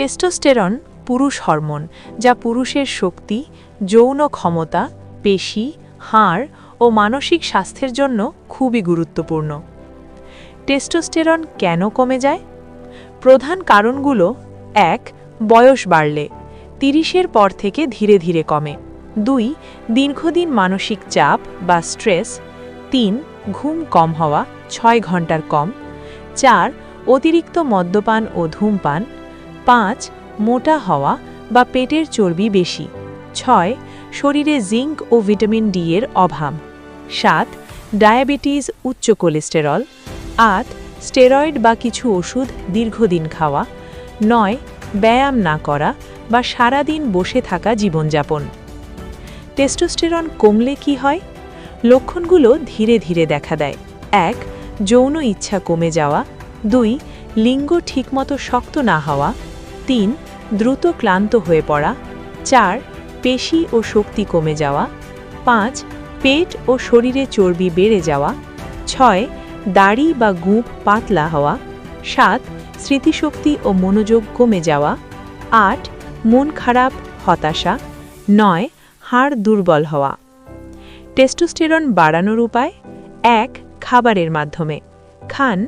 Testosterone পুরুষ hormone, যা পুরুষের শক্তি, যৌন ক্ষমতা, পেশি, হাড় ও মানসিক স্বাস্থ্যের জন্য খুবই গুরুত্বপূর্ণ। টেস্টোস্টেরন কেন কমে যায়? প্রধান কারণগুলো এক, বয়স বাড়লে, তিরিশের পর থেকে ধীরে ধীরে কমে। দুই, দীর্ঘদিন মানসিক চাপ বা স্ট্রেস। তিন, ঘুম কম হওয়া, ছয় ঘণ্টার কম। চার, অতিরিক্ত মদ্যপান ও ধূমপান। পাঁচ, মোটা হওয়া বা পেটের চর্বি বেশি। ছয়, শরীরে জিঙ্ক ও ভিটামিন ডি এর অভাব। সাত, ডায়াবেটিস, উচ্চ কোলেস্টেরল। আট, স্টেরয়েড বা কিছু ওষুধ দীর্ঘদিন খাওয়া। নয়, ব্যায়াম না করা বা সারাদিন বসে থাকা জীবনযাপন। টেস্টোস্টেরন কমলে কি হয়? লক্ষণগুলো ধীরে ধীরে দেখা দেয়। এক, যৌন ইচ্ছা কমে যাওয়া। দুই, লিঙ্গ ঠিকমতো শক্ত না হওয়া। তিন, দ্রুত ক্লান্ত হয়ে পড়া। চার, পেশি ও শক্তি কমে যাওয়া। পাঁচ, পেট ও শরীরে চর্বি বেড়ে যাওয়া। ছয়, দাড়ি বা গুঁপ পাতলা হওয়া। সাত, স্মৃতিশক্তি ও মনোযোগ কমে যাওয়া। আট, মন খারাপ, হতাশা। নয়, হাড় দুর্বল হওয়া। টেস্টোস্টেরন বাড়ানোর উপায়? এক, খাবারের মাধ্যমে। খান,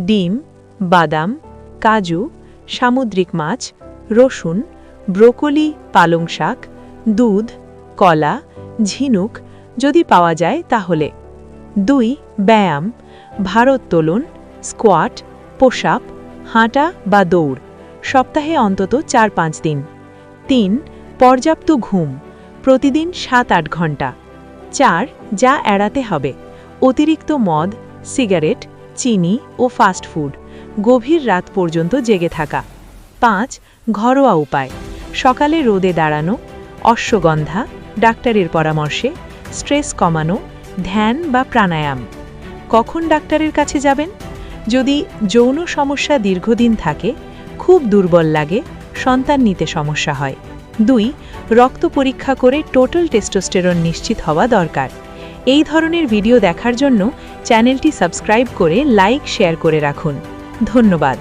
ডিম, বাদাম, কাজু সামুদ্রিক মাছ, রসুন, ব্রোকলি, পালং শাক, দুধ, কলা, ঝিনুক যদি পাওয়া যায় তাহলে। দুই, ব্যায়াম ভারোত্তোলন স্কোয়াট পোশাপ হাঁটা বা দৌড়, সপ্তাহে অন্তত চার পাঁচ দিন। তিন, পর্যাপ্ত ঘুম, প্রতিদিন সাত আট ঘণ্টা। চার, যা এড়াতে হবে, অতিরিক্ত মদ, সিগারেট, চিনি ও ফাস্ট ফুড। গভীর রাত পর্যন্ত জেগে থাকা। পাঁচ, ঘরোয়া উপায়। সকালে রোদে দাঁড়ানো, অশ্বগন্ধা, ডাক্তারের পরামর্শে, স্ট্রেস কমানো, ধ্যান বা প্রাণায়াম। কখন ডাক্তারের কাছে যাবেন? যদি যৌন সমস্যা দীর্ঘদিন থাকে, খুব দুর্বল লাগে, সন্তান নিতে সমস্যা হয়। দুই, রক্ত পরীক্ষা করে টোটাল টেস্টোস্টেরন নিশ্চিত হওয়া দরকার। এই ধরনের ভিডিও দেখার জন্য চ্যানেলটি সাবস্ক্রাইব করে লাইক, শেয়ার করে রাখুন। ধন্যবাদ।